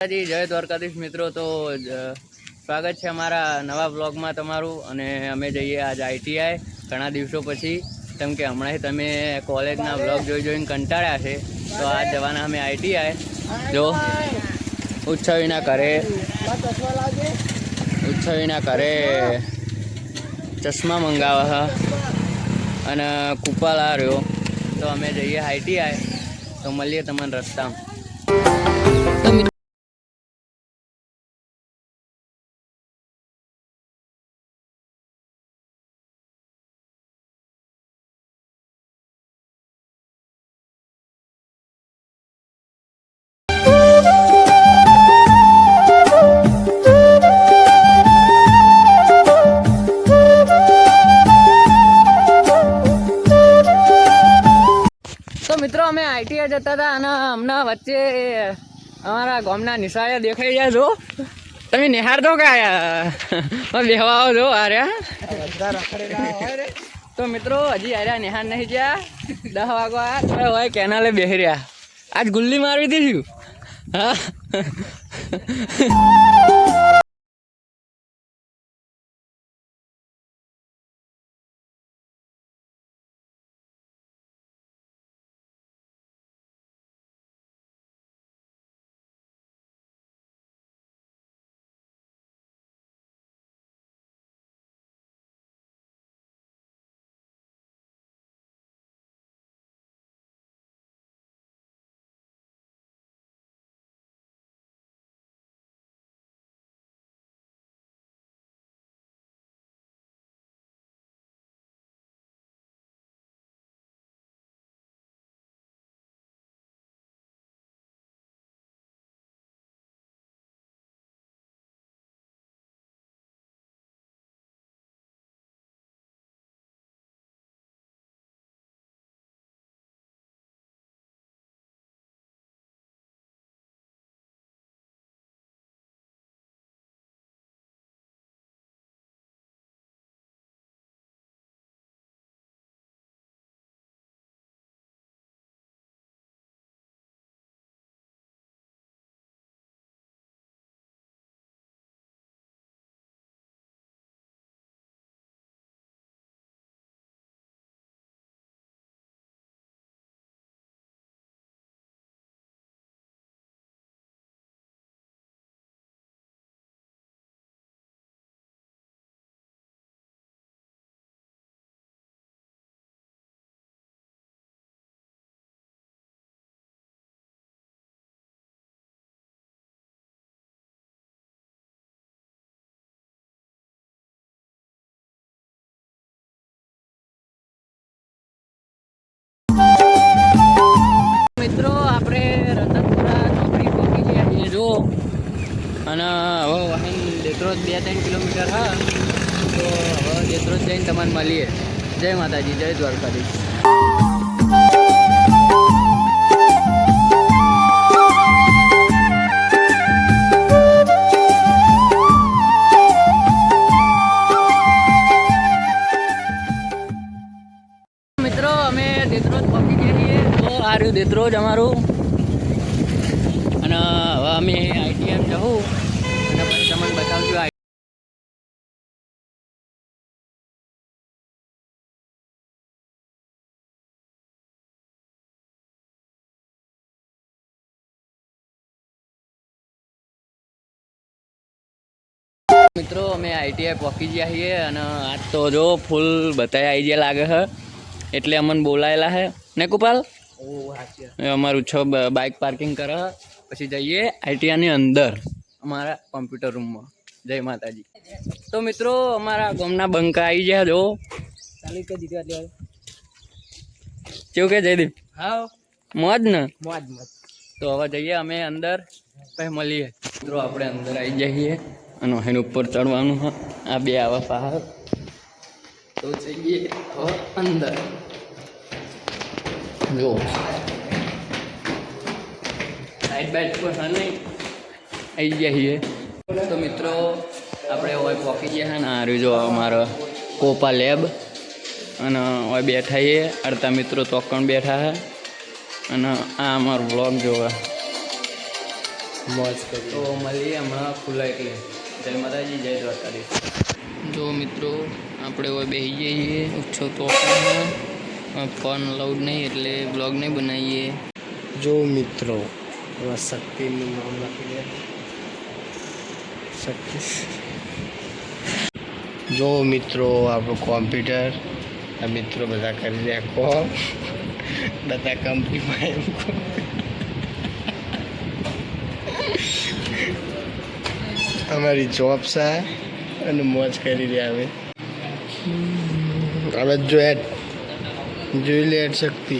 જી જય દ્વારકાધીશ મિત્રો. તો સ્વાગત છે અમારા નવા બ્લોગમાં તમારું અને અમે જઈએ આજ આઈટીઆઈ ઘણા દિવસો પછી. કેમ કે હમણાં તમે કોલેજના બ્લોગ જોઈ જોઈને કંટાળ્યા છે. તો આજ જવાના અમે આઈટીઆઈ જો, ઉચ્છવીના ઘરે. ઉચ્છવીના ઘરે ચશ્મા મંગાવ્યા હતા અને આ રહ્યો. તો અમે જઈએ આઈટીઆઈ તો મળીએ તમને રસ્તામાં. આઈટીઆઈ જતા હતા અને હમણાં વચ્ચે અમારા ગામના નિશાળે દેખાઈ ગયા છો તમે નિહાર તો કયા બેહવા આવો છો આર્યા તો મિત્રો, હજી આર્યા નિહાર નહીં ગયા દસ વાગવા હોય, કેનાલે બેહી રહ્યા. આજ ગુલ્લી મારવી હતી હા. અને હવે વાહન દેત્રોજ બે ત્રણ કિલોમીટર હા, તો હવે દેત્રોજ જઈને તમને મળીએ. જય માતાજી, જય દ્વારકાધીશ. મિત્રો, અમે દેતરોજ પહોંચી ગયા છીએ. તો આ રહ્યું દેતરોજ અમારું. અને હવે અમે આઈટીએમ જવું અને પછી તમને બતાવજો મિત્રો અમે આઈટીઆઈ પહોંચી ગયા છીએ અને આજ તો જો ફૂલ બતાવી આવી ગયા લાગે છે એટલે અમને બોલાયેલા છે ને કુપાલ? અમારું છ બાઇક પાર્કિંગ કરે. પછી જઈએ આઈટીઆઈની અંદર અમારા કોમ્પ્યુટર રૂમમાં જય માતાજી. તો મિત્રો અમારા ગામના બંકા આવી ગયા જો. કેવું કે જયદીપ? હા મોજ ને? મોજ મોજ. તો હવે જઈએ અમે અંદર. પછી મળીએ. મિત્રો આપણે અંદર આવી જઈએ. અને એની ઉપર ચડવાનું હા. આ બે આવા પહાડ તો જઈએ અંદર. જો. સાઈડ બાઈડ પર હા નહીં? આવી ગયા છીએ. તો મિત્રો આપણે હોય પહોંચી ગયા છે ને આ રહ્યું જો અમારો કોપા લેબ. અને હવે બેઠા છીએ. અડધા મિત્રો તોકણ બેઠા છે? અને આ અમારો વ્લોગ જોવા. મોજ તો મળીએ હમણાં ખુલ્લા એટલે. જય માતાજી જય દ્વારકાધીશ. જો મિત્રો આપણે હવે બેસી જઈએ ઓછો તો ફોન અલાઉડ નહીં એટલે બ્લોગ નહીં બનાવીએ. જો મિત્રો એમાં શક્તિનું નામ લખી દે. શક્તિ. જો મિત્રો, આપણું કોમ્પ્યુટર, આ મિત્રો બધા કરી રહ્યા કોમ બધા કંપનીમાં એમ. અમારી જોબ છે અને મોજ કરી રહ્યા અમે હવે જો એડ, જોઈ લે એડ શક્તિ.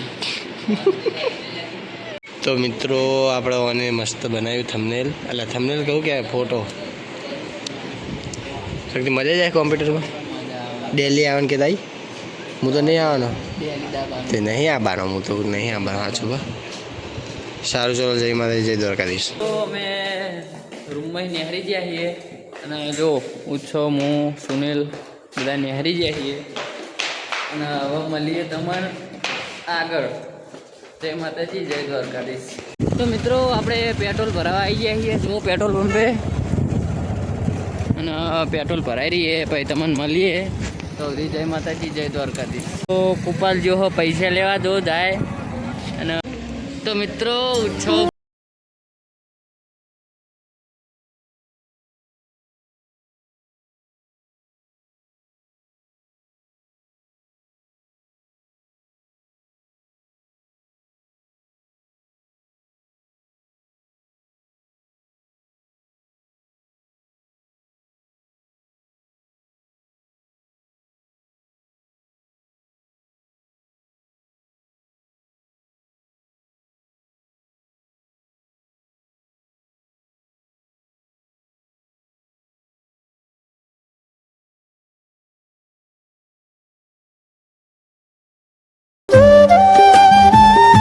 તો મિત્રો, આપણે ઓને મસ્ત બનાવ્યું થમનેલ એટલે થમનેલ કહું કે ફોટો શક્તિ મજા જાય કોમ્પ્યુટરમાં ડેલી આવવાનું કે તાઈ? હું તો નહીં આવવાનો. તે નહીં આવવાનો, હું તો નહીં આવવાનો, સાચું બા સારું, ચલો, જય માતા જય દ્વારકાધીશ. તો અમે રૂમમાં નેહરી ગયા છીએ અને જો ઉત્સવ હું સુનિલ બધા નેહરી ગયા છીએ. અને હવે મળીએ તમારે આગળ. માતાજી જય દ્વારકાધીશ. તો મિત્રો, આપણે પેટ્રોલ ભરાવા આવી ગયા છીએ. જો પેટ્રોલ પંપે. અને પેટ્રોલ ભરાઈ રહીએ પછી તમને મળીએ. તો જય માતાજી, જય દ્વારકાધીશ. તો કુપાલ જો પૈસા લેવા દો જાય. અને, તો મિત્રો, ઉત્સવ